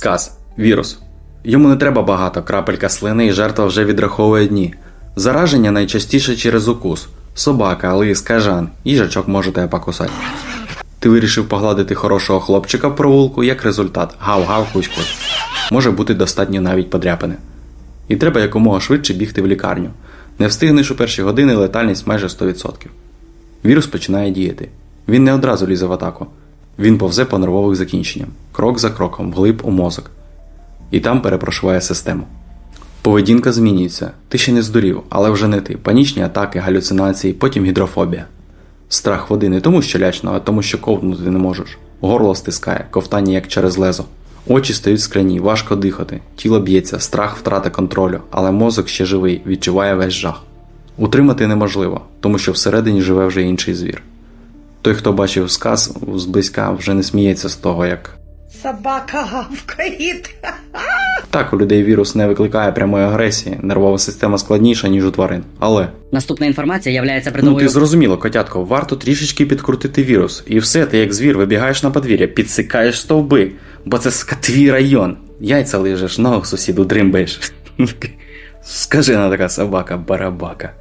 Сказ. Вірус. Йому не треба багато, крапелька слини і жертва вже відраховує дні. Зараження найчастіше через укус. Собака, лис, кажан, їжачок може тебе покусати. Ти вирішив погладити хорошого хлопчика в провулку, як результат гав-гав кусь-кусь. Може бути достатньо навіть подряпини. І треба якомога швидше бігти в лікарню. Не встигнеш у перші години летальність майже 100%. Вірус починає діяти. Він не одразу лізе в атаку. Він повзе по нервових закінченням, крок за кроком, вглиб у мозок. І там перепрошуває систему. Поведінка змінюється. Ти ще не здурів, але вже не ти. Панічні атаки, галюцинації, потім гідрофобія. Страх води не тому, що лячно, а тому, що ковтнути не можеш. Горло стискає, ковтання як через лезо. Очі стають скляні, важко дихати, тіло б'ється, страх втрати контролю, але мозок ще живий, відчуває весь жах. Утримати неможливо, тому що всередині живе вже інший звір. Той, хто бачив сказ зблизька, вже не сміється з того, як Собака гавкает. так у людей вірус не викликає прямої агресії, нервова система складніша, ніж у тварин. Але Наступна інформація являється ну ти зрозуміло, котятко, варто трішечки підкрутити вірус, і все, ти як звір вибігаєш на подвір'я, підсикаєш стовби, бо це ска твій район. Яйця лижеш, ногу сусіду дримбаєш. Скажи на така собака, барабака.